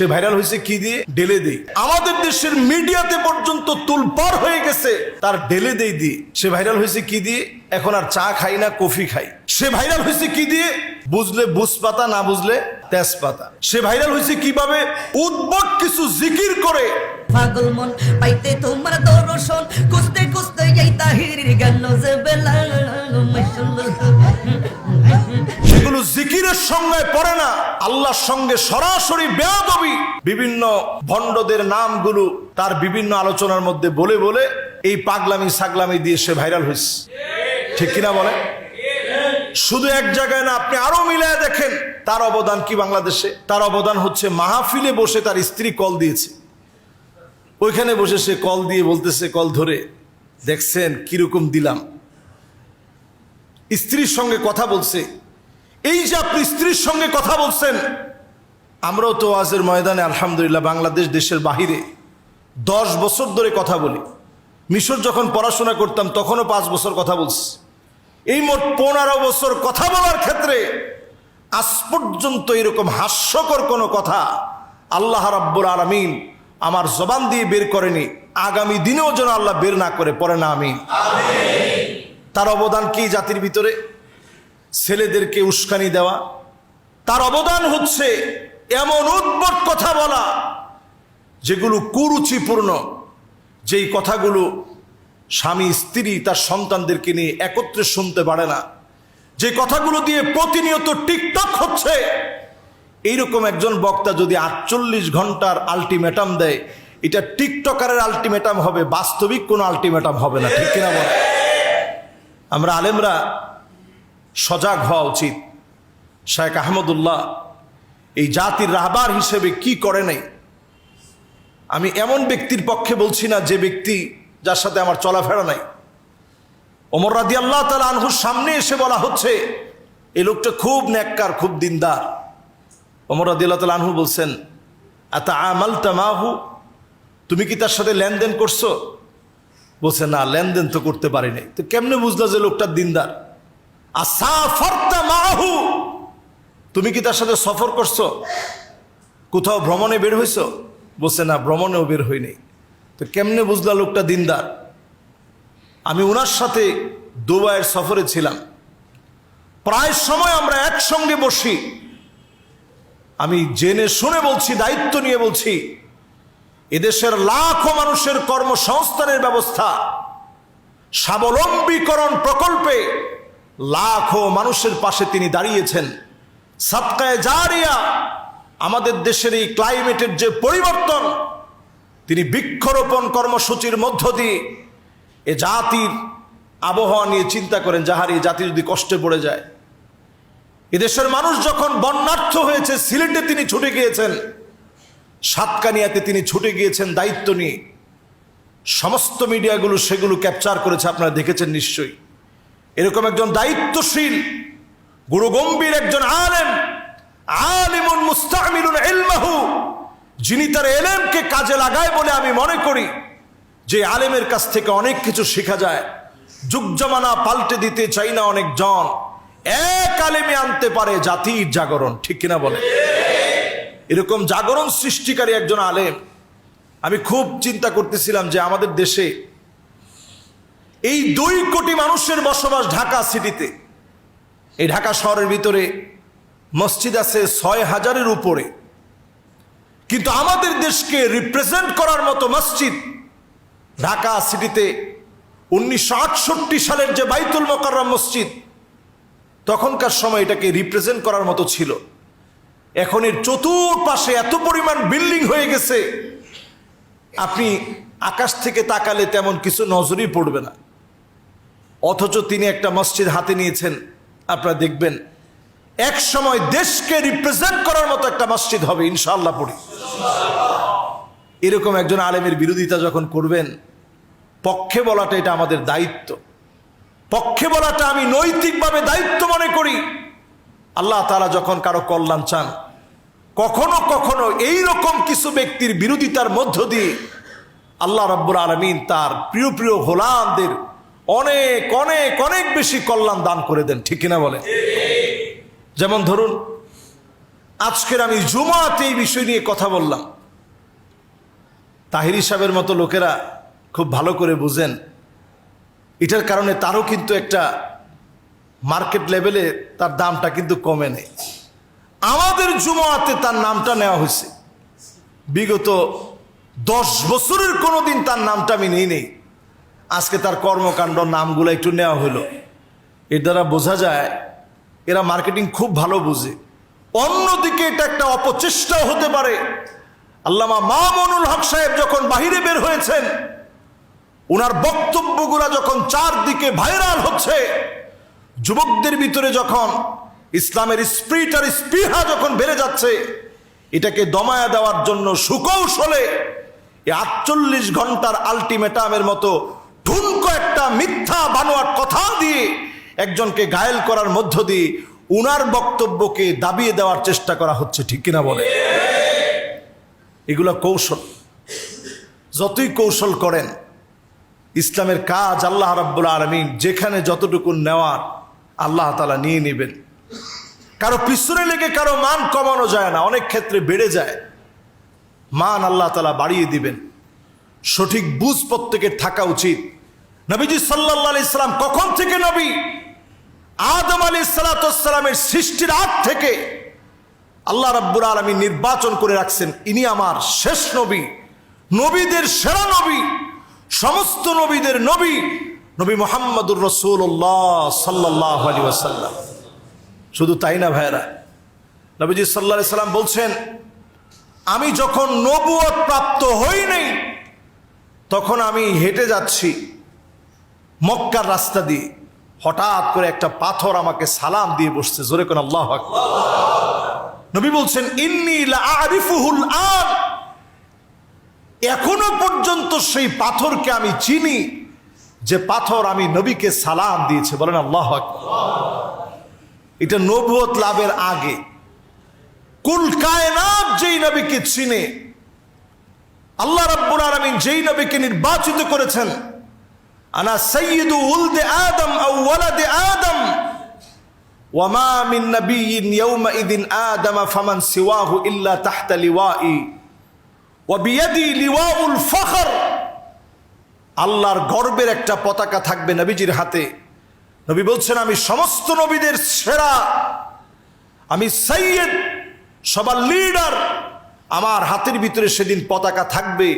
সে viral হয়েছে কি দিয়ে? ডেলে দেই। আমাদের দেশের মিডিয়াতে পর্যন্ত তুলপার হয়ে গেছে, তার ডেলে দেই দিয়ে। সে ভাইরাল হয়েছে কি দিয়ে? এখন আর চা খাই না, কফি খাই। সে ভাইরাল হয়েছে কি দিয়ে? বুঝলে বুঝ পাতা না বুঝলে তেজপাতা। সে ভাইরাল হয়েছে কীভাবে? উদ্ভট কিছু জিকির করে। পাগল মন, পাইতে তোমার দর্শন, খুঁজতে খুঁজতে সঙ্গে পড়ে না, আল্লাহর সঙ্গে সরাসরি বেয়াদবি। বিভিন্ন ভণ্ডদের নামগুলো তার বিভিন্ন আলোচনার মধ্যে বলে বলে এই পাগলামি সাগলামি দিয়ে সে ভাইরাল হয়েছে। ঠিক কিনা বলে শুধু এক জায়গায় না, আপনি আরও মিলায় দেখেন, তার অবদান কি বাংলাদেশে? তার অবদান হচ্ছে মাহফিলে বসে তার স্ত্রী কল দিয়েছে। ওইখানে বসে সে কল দিয়ে বলতেছে, কল ধরে, দেখছেন কীরকম দিলাম। স্ত্রীর সঙ্গে কথা বলছে এই যে আপনি স্ত্রীর সঙ্গে কথা বলছেন আমরাও তো আজের ময়দানে আলহামদুলিল্লাহ বাংলাদেশ দেশের বাহিরে দশ বছর ধরে কথা বলি। মিশর যখন পড়াশোনা করতাম তখনও পাঁচ বছর কথা বলছি। এই মোট পনেরো বছর কথা বলার ক্ষেত্রে আজ পর্যন্ত এরকম হাস্যকর কোনো কথা আল্লাহ রাব্বুল আলমিন আমার জবান দিয়ে বের করেনি। আগামী দিনেও যেন আল্লাহ বের না করে পরে না আমি। তার অবদান কি জাতির ভিতরে? ছেলেদেরকে উস্কানি দেওয়া, তার অবদান হচ্ছে এমন উদ্ভট কথা বলা, যেগুলো কুরুচিপূর্ণ, যেই কথাগুলো স্বামী, স্ত্রী, তার সন্তানদেরকে নিয়ে একত্রে শুনতে পারে না। যে কথাগুলো দিয়ে প্রতিনিয়ত টিকটক হচ্ছে, এইরকম একজন বক্তা যদি আটচল্লিশ ঘণ্টার আলটিমেটাম দেয়, এটা টিকটকারের আলটিমেটাম হবে, বাস্তবিক কোনো আলটিমেটাম হবে না, ঠিক কিনা বলে? আমরা আলেমরা সজাগ হওয়া উচিত। শায়েখ আহমদুল্লাহ এই জাতির রাহবার হিসেবে কি করে নাই? আমি এমন ব্যক্তির পক্ষে বলছি না যে ব্যক্তি যার সাথে আমার চলাফেরা নাই। ওমর রাদি আল্লাহ তালা আনহুর সামনে এসে বলা হচ্ছে, এই লোকটা খুব নেককার খুব দিনদার। ওমর রাদি আল্লাহ তালা আনহু বলছেন এত আমাল তামাহু তুমি কি তার সাথে লেনদেন করছ? বলছে, না, লেনদেন তো করতে পারিনি তো কেমনে বুঝলো যে লোকটা দিনদার? মাহু তুমি কি তার সাথে সফর করছ? কোথাও ভ্রমণে বের হইছো? বলছে, না, ভ্রমণেও বের হইনি। তো কেমনে বুঝলা লোকটা দিনদার? আমি ওনার সাথে দুবাইয়ের সফরে ছিলাম। প্রায় সময় আমরা একসঙ্গে বসি। আমি জেনে শুনে বলছি, দায়িত্ব নিয়ে বলছি, এদেশের লাখো মানুষের কর্মসংস্থানের ব্যবস্থা, স্বাবলম্বীকরণ প্রকল্পে লাখো মানুষের পাশে তিনি দাঁড়িয়েছেন। সাতকায় জারিয়া আমাদের দেশের এই ক্লাইমেটের যে পরিবর্তন, তিনি বৃক্ষরোপণ কর্মসূচির মধ্য দিয়ে এ জাতির আবহাওয়া নিয়ে চিন্তা করেন, যাহার এই জাতি যদি কষ্টে পড়ে যায়। এদেশের মানুষ যখন বন্যার্থ হয়েছে, সিলেটে তিনি ছুটে গিয়েছেন, সাতকানিয়াতে তিনি ছুটে গিয়েছেন দায়িত্ব নিয়ে। সমস্ত মিডিয়াগুলো সেগুলো ক্যাপচার করেছে, আপনারা দেখেছেন নিশ্চয়ই। এরকম একজন দায়িত্বশীল, গুরুগম্ভীর একজন আলেম, আলিমুন মুস্তামিলুন এলমাহু যিনি তার এলেমকে কাজে লাগায় বলে আমি মনে করি, যে আলেমের কাছ থেকে অনেক কিছু শেখা যায়। যুগ জমানা পাল্টে দিতে চাই না অনেক জন। এক আলেমে আনতে পারে জাতির জাগরণ, ঠিক কিনা বলে? এরকম জাগরণ সৃষ্টিকারী একজন আলেম। আমি খুব চিন্তা করতেছিলাম যে আমাদের দেশে এই দুই কোটি মানুষের বসবাস ঢাকা সিটিতে। এই ঢাকা শহরের ভিতরে মসজিদ আছে ছয় হাজারের উপরে। কিন্তু আমাদের দেশকে রিপ্রেজেন্ট করার মতো মসজিদ ঢাকা সিটিতে উনিশশো আটষট্টি সালের যে বাইতুল মোকাররম মসজিদ, তখনকার সময় এটাকে রিপ্রেজেন্ট করার মতো ছিল। এখন এর চতুর্পাশে এত পরিমাণ বিল্ডিং হয়ে গেছে, আপনি আকাশ থেকে তাকালে তেমন কিছু নজরই পড়বে না। অথচ তিনি একটা মসজিদ হাতে নিয়েছেন। আপনারা দেখবেন, এক সময় দেশকে রিপ্রেজেন্ট করার মতো একটা মসজিদ হবে ইনশাল্লাহ পড়ি। এরকম একজন আলেমের বিরোধিতা যখন করবেন, পক্ষে বলাটা এটা আমাদের দায়িত্ব। পক্ষে বলাটা আমি নৈতিকভাবে দায়িত্ব মনে করি। আল্লাহ তারা যখন কারও কল্যাণ চান, কখনো কখনো এই রকম কিছু ব্যক্তির বিরোধিতার মধ্য দিয়ে আল্লাহ রব্বুর আলমিন তার প্রিয় প্রিয় হোলামদের অনেক অনেক অনেক বেশি কল্যাণ দান করে দেন, ঠিক কিনা বলে যেমন ধরুন, আজকের আমি জুমাতে এই বিষয় নিয়ে কথা বললাম। তাহির সাহেবের মতো লোকেরা খুব ভালো করে বুঝেন, এটার কারণে তারও কিন্তু একটা মার্কেট লেভেলে তার দামটা কিন্তু কমে নেই। আমাদের জুমাতে তার নামটা নেওয়া হয়েছে। বিগত দশ বছরের কোনো দিন তার নামটা আমি নেই নেই আজকে তার কর্মকাণ্ড নামগুলো একটু নেওয়া হলো। এর দ্বারা বোঝা যায়, এরা মার্কেটিং খুব ভালো বুঝে। অন্যদিকে এটা একটা অপচেষ্টাও হতে পারে। আল্লামা মামুনুল হক সাহেব যখন বাহিরে বের হয়েছেন ওনার বক্তব্যগুলো যখন চারদিকে ভাইরাল হচ্ছে, যুবকদের ভিতরে যখন ইসলামের স্প্রিট আর স্পৃহা যখন বেড়ে যাচ্ছে, এটাকে দমায়া দেওয়ার জন্য সুকৌশলে আটচল্লিশ ঘণ্টার আলটিমেটামের মতো ঠুনকো একটা মিথ্যা বানোয়ার কথা দিয়ে একজনকে ঘায়েল করার মধ্য দিয়ে উনার বক্তব্যকে দাবিয়ে দেওয়ার চেষ্টা করা হচ্ছে, ঠিক কিনা বলে? এগুলো কৌশল। যতই কৌশল করেন, ইসলামের কাজ আল্লাহ রাব্বুল আলমিন যেখানে যতটুকু নেওয়ার আল্লাহ তালা নিয়ে নেবেন। কারও পিছনে লেগে কারও মান কমানো যায় না, অনেক ক্ষেত্রে বেড়ে যায়। মান আল্লাহ তালা বাড়িয়ে দিবেন। সঠিক বুঝ প্রত্যেকের থাকা উচিত। নবীজি সাল্লাহ ইসলাম কখন থেকে নবী? আদম আলী সালাতামের সৃষ্টির আগ থেকে আল্লাহ রাব্বুল আলমী নির্বাচন করে রাখছেন, ইনি আমার শেষ নবী, নবীদের সেরা নবী, সমস্ত নবীদের নবী নবী মোহাম্মদুর রসুল্লাহ সাল্লাহ আলী ওয়াসাল্লাম। শুধু তাই না ভাইরা নবীজি সাল্লাহ সাল্লাম বলছেন, আমি যখন নবুয়ত প্রাপ্ত হই নাই, তখন আমি হেঁটে যাচ্ছি। মক্কার রাস্তা দিয়ে হঠাৎ করে একটা পাথর আমাকে সালাম দিয়ে বসছে জোরে কোন আল্লাহ। নবী বলছেন আরিফুহুল আন এখনও পর্যন্ত সেই পাথরকে আমি চিনি, যে পাথর আমি নবীকে সালাম দিয়েছে বলেন আল্লাহ। এটা নবুয়ত লাভের আগে কুল কায়নাত যেই নবীকে চিনে, আল্লাহ রাব্বুল আলামিন যেই নবীকে নির্বাচিত করেছেন আনা সাইয়্যিদু উলদে আদম আও ওয়ালাদে আদম। ওয়ামা মিন নাবিয়্যিন ইয়াওমাইযিন আদম ফামান সিওয়াহু ইল্লা তাহতা লিওয়াই। ওয়া বিয়াদি লিওয়াউল ফখর। আল্লাহর গর্বের একটা পতাকা থাকবে নবীজির হাতে। নবী বলছেন, আমি সমস্ত নবীদের সেরা। আমি সৈয়দ সবার লিডার আমার হাতের ভিতরে সেদিন পতাকা থাকবে।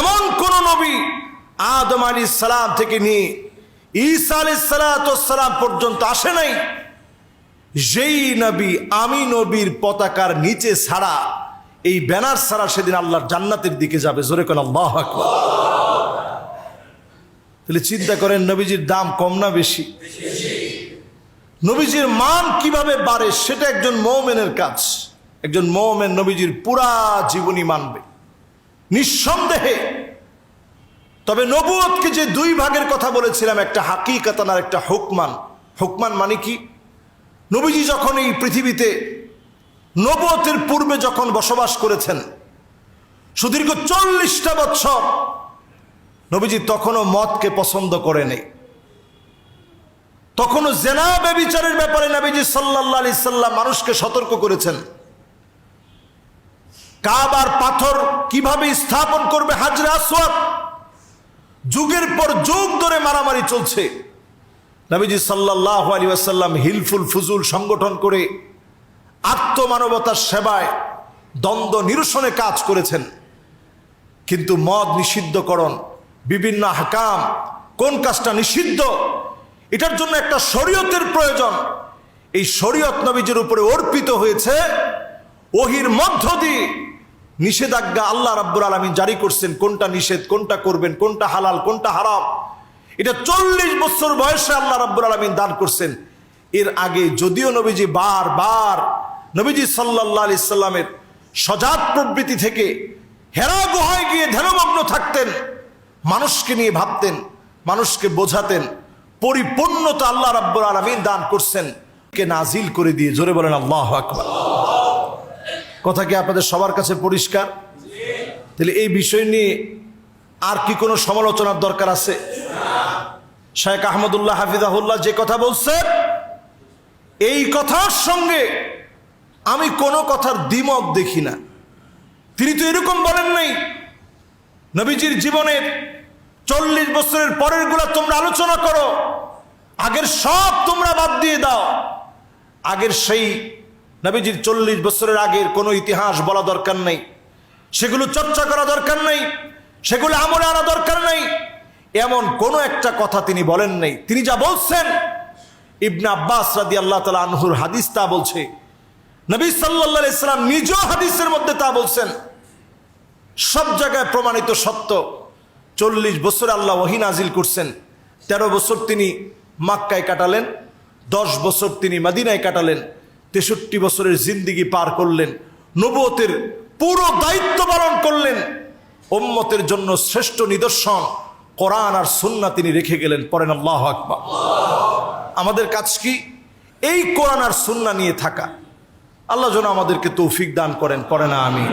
এমন কোন নবী আদম আলী সালাম থেকে নিয়ে ঈসা আলী সালাম পর্যন্ত আসে নাই। যেই নবী আমি নবীর পতাকার নিচে ছাড়া এই ব্যানার ছাড়া সেদিন আল্লাহর জান্নাতের দিকে যাবে। জোরে কোন তাহলে চিন্তা করেন, নবীজির দাম কম না বেশি? নবীজির মান কীভাবে বাড়ে সেটা একজন মৌমেনের কাজ। একজন মৌমেন নবীজির পুরা জীবনী মানবে। নিঃসন্দেহে তবে নবুয়তকে যে দুই ভাগের কথা বলেছিলাম, একটা হাকিকাতান আর একটা হুকমান। হুকমান মানে কি? নবীজি যখন এই পৃথিবীতে নবতের পূর্বে যখন বসবাস করেছেন, সুদীর্ঘ চল্লিশটা বছর নবীজি তখনও মদকে পছন্দ করে নেই তখনও জেনা ব্যবিচারের ব্যাপারে নবীজি সাল্লাহ আলি সাল্লাম মানুষকে সতর্ক করেছেন। কাবার পাথর কীভাবে স্থাপন করবে হাজরা আসওয়াদ? যুগের পর যুগ ধরে মারামারি চলছে। নবীজি সাল্লাহ আলী আসাল্লাম হিলফুল ফুজুল সংগঠন করে আত্মমানবতার সেবায় দ্বন্দ্ব নিরসনে কাজ করেছেন। কিন্তু মদ নিষিদ্ধকরণ, বিভিন্ন হাকাম, কোন কাজটা নিষিদ্ধ, এটার জন্য একটা শরীয়তের প্রয়োজন। এই শরীয়ত নবীজের উপরে অর্পিত হয়েছে ওহির মধ্য দিয়ে। নিষেধাজ্ঞা আল্লাহ রাব্বুর আলমী জারি করছেন, কোনটা নিষেধ, কোনটা করবেন, কোনটা হালাল, কোনটা হারাম। এটা চল্লিশ বছর বয়সে আল্লাহ রাব্বুর আলমিন দান করছেন। এর আগে যদিও নবীজি বার বার নবীজি সাল্লাহ আলি সাল্লামের সজাত প্রবৃত্তি থেকে হেরা গুহায় গিয়ে ধ্যানমগ্ন থাকতেন, মানুষকে নিয়ে ভাবতেন, মানুষকে বোঝাতেন, পরিপূর্ণতা আল্লাহ রাব্বুর আলমিন দান করছেন। কে নাজিল করে দিয়ে জোরে বলেন, আল্লাহ আকবার। কথা কি আপনাদের সবার কাছে পরিষ্কার? তাহলে এই বিষয় নিয়ে আর কি কোনো সমালোচনার দরকার আছে? শেখ আহমদুল্লাহ হাফিজাহুল্লাহ যে কথা বলছেন, এই কথার সঙ্গে আমি কোনো কথার দ্বিমত দেখি না। তিনি তো এরকম বলেন নাই, নবীজির জীবনের চল্লিশ বছরের পরেরগুলা তোমরা আলোচনা করো, আগের সব তোমরা বাদ দিয়ে দাও, আগের সেই নবীজির চল্লিশ বছরের আগের কোনো ইতিহাস বলা দরকার নেই। সেগুলো চর্চা করা দরকার নেই। সেগুলো আমলে আনা দরকার নেই। এমন কোনো একটা কথা তিনি বলেন নাই। তিনি যা বলছেন, ইবনে আব্বাস রাদি আল্লাহ তালা আনহুর হাদিস তা বলছে। নবী সাল্লাহ ইসলাম নিজেও হাদিসের মধ্যে তা বলছেন। সব জায়গায় প্রমাণিত সত্য। চল্লিশ বছর আল্লাহ ওহিন নাজিল করছেন। তেরো বছর তিনি মাক্কায় কাটালেন। দশ বছর তিনি মাদিনায় কাটালেন। তেষট্টি বছরের জিন্দিগি পার করলেন নবতের পুরো দায়িত্ব পালন করলেন ওম্মতের জন্য শ্রেষ্ঠ নিদর্শন কোরআন আর সুন্না তিনি রেখে গেলেন পরেন আল্লাহ আকবা আমাদের কাজ কি? এই কোরআন আর সুন্না নিয়ে থাকা। আল্লাহ যেন আমাদেরকে তৌফিক দান করেন পরে না আমি।